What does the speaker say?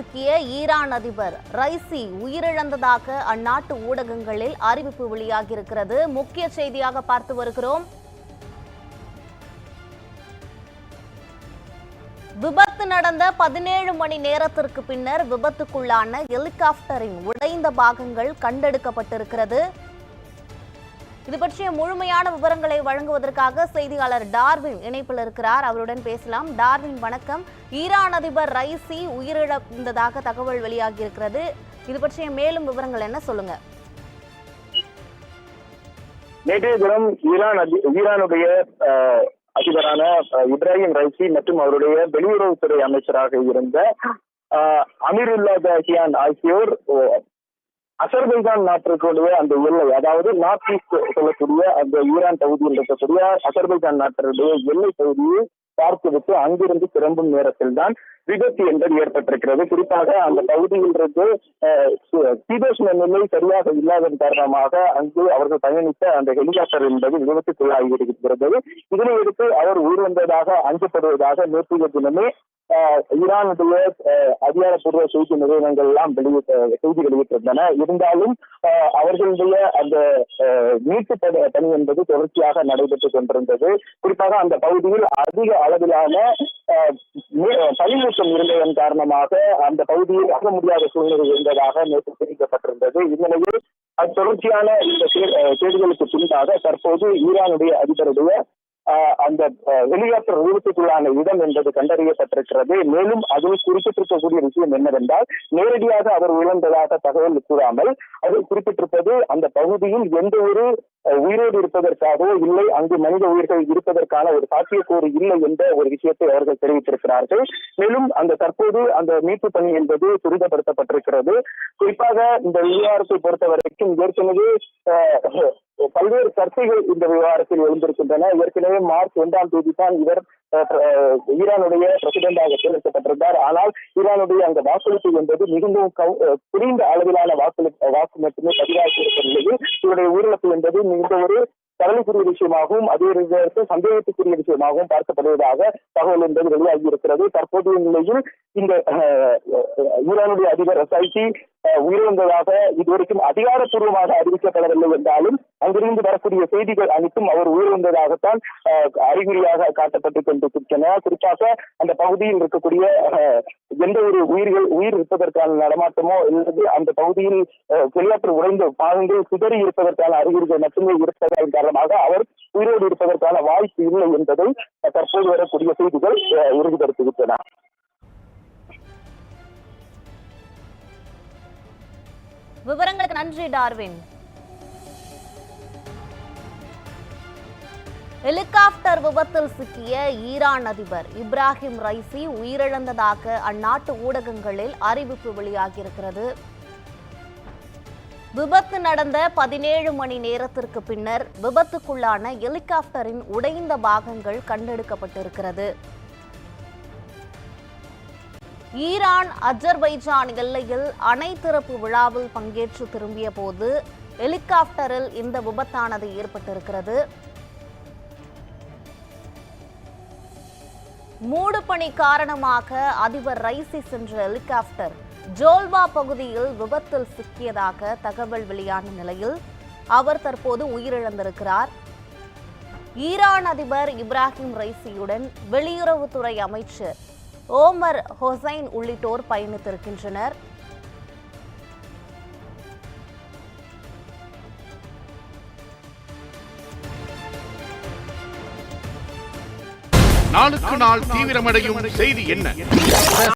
சிக்கிய ஈரான் அதிபர் ரைசி உயிரிழந்ததாக அந்நாட்டு ஊடகங்களில் அறிவிப்பு வெளியாகியிருக்கிறது. முக்கிய செய்தியாக பார்த்து வருகிறோம். விபத்து நடந்த பதினேழு மணி நேரத்திற்கு பின்னர் விபத்துக்குள்ளான ஹெலிகாப்டரின் உடைந்த பாகங்கள் கண்டெடுக்கப்பட்டிருக்கிறது. இது பற்றிய முழுமையான விவரங்களை வழங்குவதற்காக செய்தியாளர் டார்வின் இணைப்பில் இருக்கிறார். அவருடன் பேசலாம். டார்வின் வணக்கம். ஈரான் அதிபர் ரைசி உயிரிழந்ததாக தகவல் வெளியாகி இருக்கிறது இது பற்றிய மேலும் விவரங்கள் என்ன? சொல்லுங்க. நேற்றைய தினம் ஈரான் ஈரானுடைய அதிபரான இப்ராஹிம் ரைசி மற்றும் அவருடைய வெளியுறவுத்துறை அமைச்சராக இருந்த அமீருல்லா ஜாஹியான் ஆகியோர் அஹ், நாட்டிற்குடைய அந்த எல்லை அதாவது நார்த் ஈஸ்ட் சொல்லக்கூடிய அந்த ஈரான் பகுதியில் இருக்கக்கூடிய அசர்பைஜான் நாட்டினுடைய எல்லை பகுதியை பார்த்துவிட்டு அங்கிருந்து திரும்பும் நேரத்தில் தான் விபத்து என்பது ஏற்பட்டிருக்கிறது. குறிப்பாக அந்த பகுதியில் இருந்து அஹ், சீதோஷ்ண நிலை சரியாக இல்லாததன் காரணமாக அங்கு அவர்கள் பயணித்த அந்த ஹெலிகாப்டர் என்பது விபத்துக்குள்ளாகி இருக்கிறது. இதனை அவர் அவர் உயிரிழந்ததாக அஞ்சப்படுவதாக நேற்றைய தினமே ஈரானுடைய அதிகாரப்பூர்வ செய்தி நிறுவனங்கள் எல்லாம் வெளியிட்ட செய்தி வெளியிட்டிருந்தன. இருந்தாலும் அவர்களுடைய அந்த மீட்பு பணி பணி என்பது தொடர்ச்சியாக நடைபெற்றுக் கொண்டிருந்தது. குறிப்பாக அந்த பகுதியில் அதிக அளவிலான அஹ், இருந்ததன் காரணமாக அந்த பகுதியில் ஆக முடியாத சூழ்நிலை இருந்ததாக நேற்று தெரிவிக்கப்பட்டிருந்தது. இந்நிலையில் அது தொடர்ச்சியான இந்த சே- பின்பாக தற்போது ஈரானுடைய அதிபருடைய அந்த ஆஹ் ஹெலிகாப்டர் விபத்துக்குள்ளான இடம் என்பது கண்டறியப்பட்டிருக்கிறது. மேலும் அதில் குறிப்பிட்டிருக்கக்கூடிய விஷயம் என்னவென்றால் நேரடியாக அவர் உழந்ததாக தகவல் கூறாமல் அதில் குறிப்பிட்டிருப்பது அந்த பகுதியில் எந்த ஒரு உயிரோடு இருப்பதற்காகவோ இல்லை அங்கு மனித உயிர்கள் இருப்பதற்கான ஒரு சாத்தியக்கூறு இல்லை என்ற ஒரு விஷயத்தை அவர்கள் தெரிவித்திருக்கிறார்கள். மேலும் அந்த தற்போது அந்த மீட்பு பணி என்பது துரிதப்படுத்தப்பட்டிருக்கிறது. குறிப்பாக இந்த விவகாரத்தை பொறுத்த வரைக்கும் ஏற்கனவே ஆஹ், பல்வேறு சர்ச்சைகள் இந்த விவகாரத்தில் எழுந்திருக்கின்றன. ஏற்கனவே மார்ச் ஒன்றாம் தேதி தான் இவர் ஈரானுடைய பிரசிடென்டாக தேர்ந்தெடுக்கப்பட்டிருந்தார். ஆனால் ஈரானுடைய அந்த வாக்களிப்பு என்பது மிகவும் குறைந்த அளவிலான வாக்களி வாக்கு மட்டுமே பதிவாகி இருக்கிற நிலையில் இவருடைய உயிரிழப்பு என்பது மிகுந்த ஒரு கவலைக்குரிய விஷயமாகவும் அதே நேரத்தில் சந்தேகத்துக்குரிய விஷயமாகவும் பார்க்கப்படுவதாக தகவல் என்பது வெளியாகி இருக்கிறது தற்போதைய நிலையில் இந்த ஈரானுடைய அதிபர் சைசி உயிரிழந்ததாக இதுவரைக்கும் அதிகாரப்பூர்வமாக அறிவிக்கப்படவில்லை என்றாலும் அங்கிருந்து வரக்கூடிய செய்திகள் அனைத்தும் அவர் உயிரிழந்ததாகத்தான் அறிகுறியாக காட்டப்பட்டுக் கொண்டிருக்கின்றன. குறிப்பாக அந்த பகுதியில் இருக்கக்கூடிய அஹ், எந்த ஒரு உயிர்கள் உயிர் இருப்பதற்கான நடமாட்டமோ அல்லது அந்த பகுதியில் அஹ், வெளியாற்று உடைந்த பாகங்கள் சிதறி இருப்பதற்கான அறிகுறிகள் மட்டுமே இருப்பதன் காரணமாக அவர் உயிரோடு இருப்பதற்கான வாய்ப்பு இல்லை என்பதை தற்போது வரக்கூடிய செய்திகள் அஹ், உறுதிப்படுத்துகின்றன. விவரங்களுக்கு நன்றி டார்வின். ஹெலிகாப்டர் விபத்தில் சிக்கிய ஈரான் அதிபர் இப்ராஹிம் ரைசி உயிரிழந்ததாக அந்நாட்டு ஊடகங்களில் அறிவிப்பு வெளியாகியிருக்கிறது. விபத்து நடந்த பதினேழு மணி நேரத்திற்கு பின்னர் விபத்துக்குள்ளான ஹெலிகாப்டரின் உடைந்த பாகங்கள் கண்டெடுக்கப்பட்டிருக்கிறது. ஈரான் அஜர்பைஜான் எல்லையில் அணை திறப்பு விழாவில் பங்கேற்று திரும்பிய போது ஹெலிகாப்டரில் இந்த விபத்தானது ஏற்பட்டிருக்கிறது. மூடுபணி காரணமாக அதிபர் ரைசி சென்ற ஹெலிகாப்டர் ஜோல்வா பகுதியில் விபத்தில் சிக்கியதாக தகவல் வெளியான நிலையில் அவர் தற்போது உயிரிழந்திருக்கிறார். ஈரான் அதிபர் இப்ராஹிம் ரைசியுடன் வெளியுறவுத்துறை அமைச்சர் ஓமர் ஹொசைன் உள்ளிட்டோர் பயணித்திருக்கின்றனர். நாளுக்கு நாள் தீவிரமடையும் செய்தி என்ன?